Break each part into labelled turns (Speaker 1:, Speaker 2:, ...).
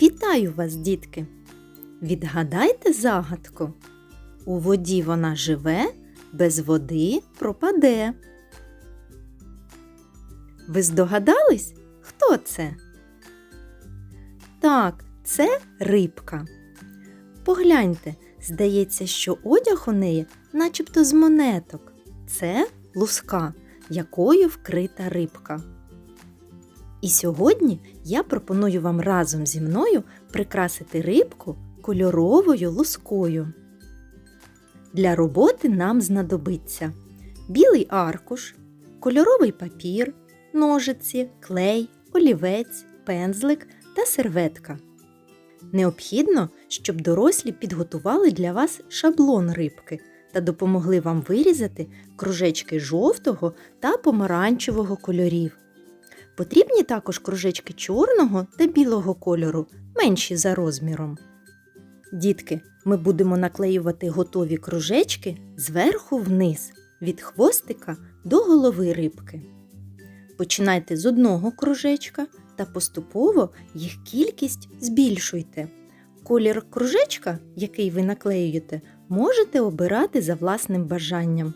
Speaker 1: Вітаю вас, дітки! Відгадайте загадку. У воді вона живе, без води пропаде. Ви здогадались, хто це? Так, це рибка. Погляньте, здається, що одяг у неї начебто з монеток. Це луска, якою вкрита рибка. І сьогодні я пропоную вам разом зі мною прикрасити рибку кольоровою лускою. Для роботи нам знадобиться білий аркуш, кольоровий папір, ножиці, клей, олівець, пензлик та серветка. Необхідно, щоб дорослі підготували для вас шаблон рибки та допомогли вам вирізати кружечки жовтого та помаранчевого кольорів. Потрібні також кружечки чорного та білого кольору, менші за розміром. Дітки, ми будемо наклеювати готові кружечки зверху вниз, від хвостика до голови рибки. Починайте з одного кружечка та поступово їх кількість збільшуйте. Колір кружечка, який ви наклеюєте, можете обирати за власним бажанням.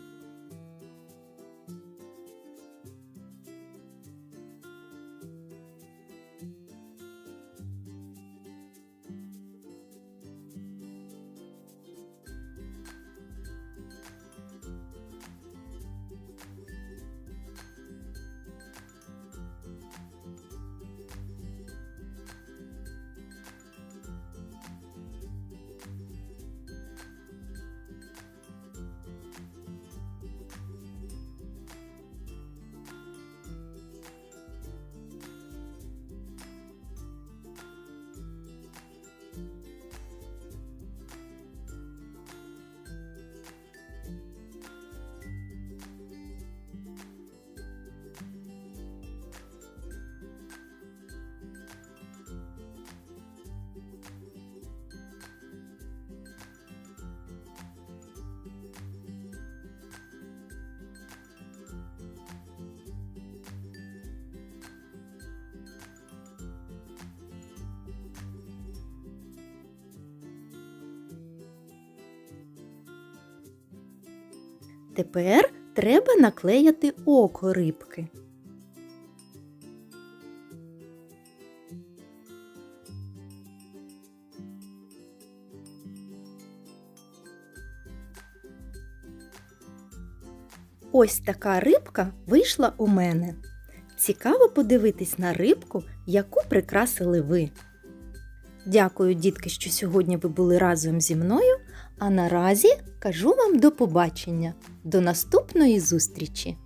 Speaker 1: Тепер треба наклеяти око рибки. Ось така рибка вийшла у мене. Цікаво подивитись на рибку, яку прикрасили ви. Дякую, дітки, що сьогодні ви були разом зі мною. А наразі кажу вам до побачення, до наступної зустрічі!